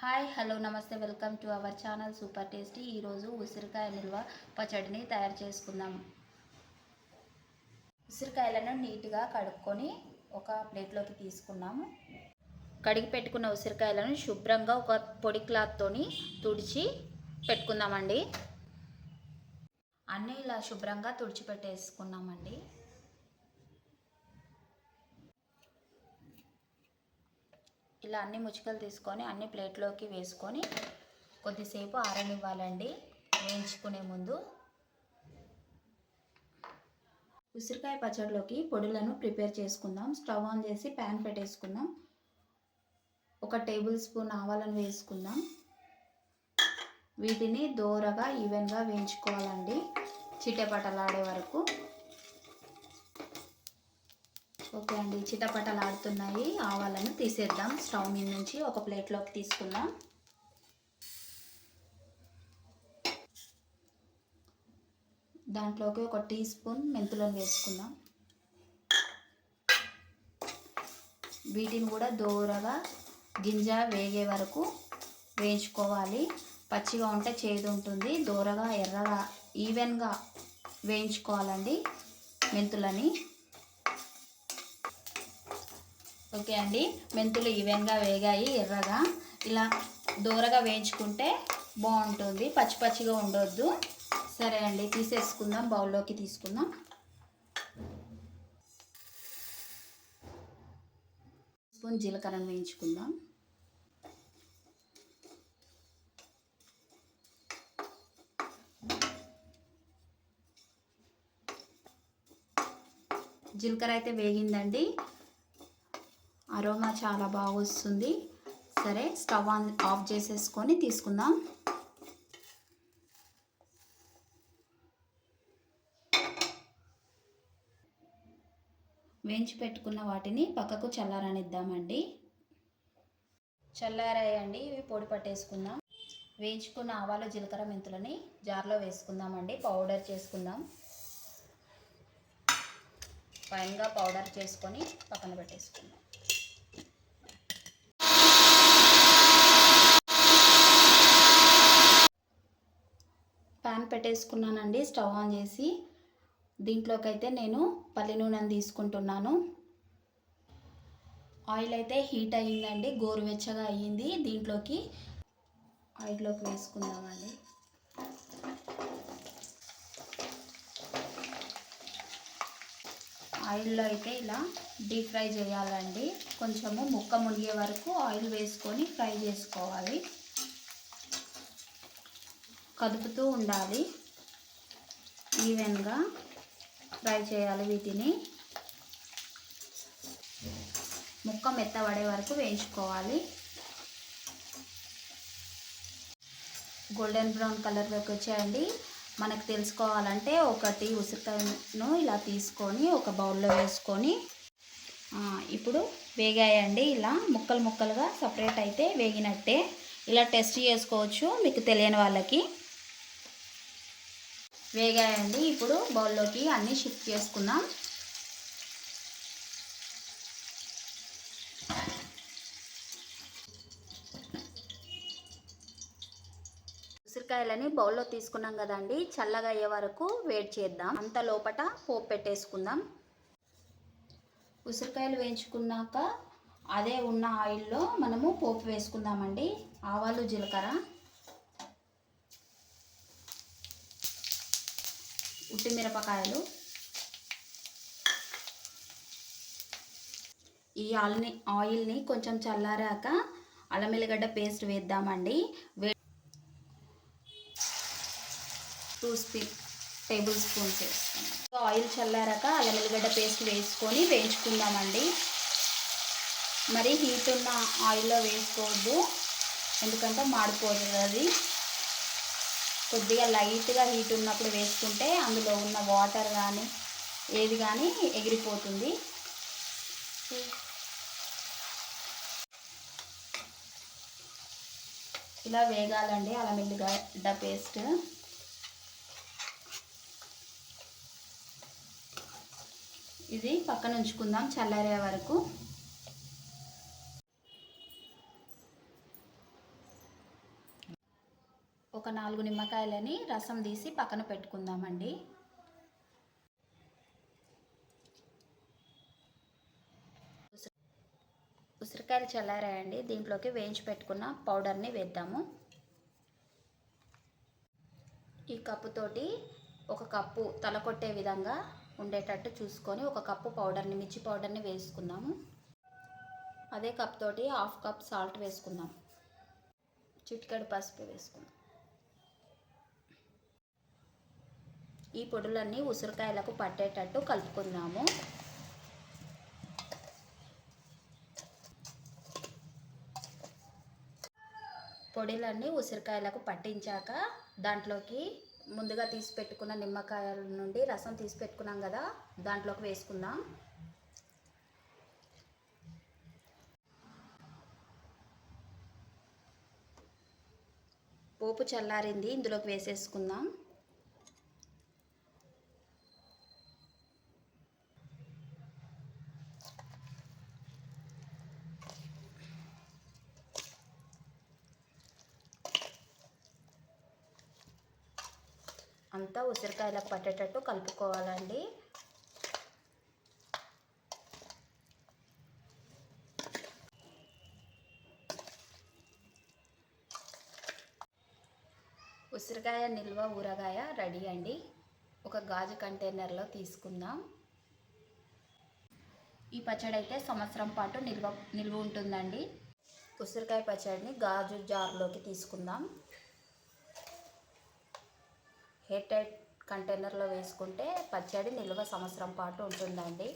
Hi hello నమస్తే welcome to our channel super tasty. ఈరోజు ఉసిరికాయ నిల్వ పచ్చడిని తయారు చేసుకుందాం. ఉసిరికాయలను నీట్గా కడుక్కొని ఒక ప్లేట్లోకి తీసుకున్నాము. కడిగి పెట్టుకున్న ఉసిరికాయలను శుభ్రంగా ఒక పొడి క్లాత్తోని తుడిచి పెట్టుకుందామండి. అన్నీ ఇలా శుభ్రంగా తుడిచిపెట్టేసుకున్నామండి. ఇలా అన్ని ముచ్చుకలు తీసుకొని అన్ని ప్లేట్లోకి వేసుకొని కొద్దిసేపు ఆరనివ్వాలండి. వేయించుకునే ముందు ఉసిరికాయ పచ్చడిలోకి పొడులను ప్రిపేర్ చేసుకుందాం. స్టవ్ ఆన్ చేసి ప్యాన్ పెట్టేసుకుందాం. ఒక టేబుల్ స్పూన్ ఆవాలను వేసుకుందాం. వీటిని దోరగా ఈవెన్గా వేయించుకోవాలండి. చిటపటలాడే వరకు ఓకే అండి. చిటపటలాడుతున్నాయి ఆవాలను తీసేద్దాం. స్టవ్ మీద నుంచి ఒక ప్లేట్లోకి తీసుకుందాం. దాంట్లోకి ఒక టీ స్పూన్ మెంతులను వేసుకుందాం. వీటిని కూడా దూరగా గింజ వేగే వరకు వేయించుకోవాలి. పచ్చిగా ఉంటే చేదు ఉంటుంది. దూరగా ఎర్రగా ఈవెన్గా వేయించుకోవాలండి మెంతులని. ఓకే అండి. మెంతులు ఈవెన్గా వేగాయి ఎర్రగా. ఇలా దూరగా వేయించుకుంటే బాగుంటుంది. పచ్చి పచ్చిగా ఉండొద్దు. సరే అండి తీసేసుకుందాం. బౌల్లోకి తీసుకుందాం. స్పూన్ జీలకర్రను వేయించుకుందాం. జీలకర్ర అయితే వేగిందండి. అరోమా చాలా బాగా వస్తుంది సరే స్టవ్ ఆన్ ఆఫ్ చేసేసుకొని తీసుకుందాం. వేయించి పెట్టుకున్న వాటిని పక్కకు చల్లారనిద్దామండి. చల్లారాయండి ఇవి పొడి పట్టేసుకుందాం. వేయించుకున్న ఆవాలు జీలకర్ర మెంతులని జార్లో వేసుకుందామండి. పౌడర్ చేసుకుందాం. ఫైన్గా పౌడర్ చేసుకొని పక్కన పెట్టేసుకుందాం. ప్యాన్ పెట్టేసుకున్నానండి స్టవ్ ఆన్ చేసి దీంట్లోకి అయితే నేను పల్లి నూనెను తీసుకుంటున్నాను. ఆయిల్ అయితే హీట్ అయ్యిందండి గోరువెచ్చగా అయ్యింది. దీంట్లోకి ఆయిల్లోకి వేసుకుందామండి. ఆయిల్లో అయితే ఇలా డీప్ ఫ్రై చేయాలండి. కొంచెము ముక్క మునిగే వరకు ఆయిల్ వేసుకొని ఫ్రై చేసుకోవాలి. కదుపుతూ ఉండాలి. ఈవెన్గా ఫ్రై చేయాలి వీటిని. ముక్క మెత్తబడే వరకు వేయించుకోవాలి. గోల్డెన్ బ్రౌన్ కలర్లోకి వచ్చాయండి. మనకు తెలుసుకోవాలంటే ఒకటి ఉసిరికాయను ఇలా తీసుకొని ఒక బౌల్లో వేసుకొని ఇప్పుడు వేగాయండి. ఇలా ముక్కలు ముక్కలుగా సపరేట్ అయితే వేగినట్టే. ఇలా టెస్ట్ చేసుకోవచ్చు. మీకు తెలియని వాళ్ళకి. వేగాయండి. ఇప్పుడు బౌల్లోకి అన్నీ షిఫ్ట్ చేసుకుందాం. ఉసిరికాయలని బౌల్లో తీసుకున్నాం కదండి. చల్లగా అయ్యే వరకు వేడి చేద్దాం. అంత లోపట పోపు పెట్టేసుకుందాం. ఉసిరికాయలు వేయించుకున్నాక అదే ఉన్న ఆయిల్లో మనము పోపు వేసుకుందామండి. ఆవాలు జీలకర్ర ఉట్టి మిరపకాయలు. ఈ ఆయిల్ని ఆయిల్ని కొంచెం చల్లారాక అల్లం ఎల్లిగడ్డ పేస్ట్ వేద్దామండి. వే టూ స్పీ టేబుల్ స్పూన్స్ వేస్తాం ఆయిల్ చల్లారాక అల్లం ఎల్లిగడ్డ పేస్ట్ వేసుకొని వేయించుకుందామండి. మరి హీట్ ఉన్న ఆయిల్లో వేసుకోవద్దు. ఎందుకంటే మాడిపోతుంది. అది కొద్దిగా లైట్గా హీట్ ఉన్నప్పుడు వేసుకుంటే అందులో ఉన్న వాటర్ కానీ ఏది కానీ ఎగిరిపోతుంది. ఇలా వేగాలండి అల్లం ఎల్లిగడ్డ పేస్ట్. ఇది పక్కన ఉంచుకుందాం చల్లారే వరకు. ఒక నాలుగు నిమ్మకాయలని రసం తీసి పక్కన పెట్టుకుందామండి. ఉసిరికాయలు చల్లారాయండి. దీంట్లోకి వేయించి పెట్టుకున్న పౌడర్ని వేద్దాము. ఈ కప్పుతోటి ఒక కప్పు తల కొట్టే విధంగా ఉండేటట్టు చూసుకొని ఒక కప్పు పౌడర్ని మిర్చి పౌడర్ని వేసుకుందాము. అదే కప్ తోటి హాఫ్ కప్ సాల్ట్ వేసుకుందాం. చిటికెడు పసుపు వేసుకుందాం. ఈ పొడులన్నీ ఉసిరికాయలకు పట్టేటట్టు కలుపుకుందాము. పొడిలన్నీ ఉసిరికాయలకు పట్టించాక దాంట్లోకి ముందుగా తీసి పెట్టుకున్న నిమ్మకాయల నుండి రసం తీసి పెట్టుకున్నాం కదా దాంట్లోకి వేసుకుందాం. పోపు చల్లారింది ఇందులోకి వేసేసుకుందాం. అంతా ఉసిరికాయలకు పట్టేటట్టు కలుపుకోవాలండి. ఉసిరికాయ నిల్వ ఊరగాయ రెడీ అండి. ఒక గాజు కంటైనర్లో తీసుకుందాం. ఈ పచ్చడి అయితే సంవత్సరం పాటు నిల్వ నిల్వ ఉంటుందండి. ఉసిరికాయ పచ్చడిని గాజు జార్లోకి తీసుకుందాం. ఎయిర్ టైట్ కంటైనర్లో వేసుకుంటే పచ్చడి నిల్వ సంవత్సరం పాటు ఉంటుందండి.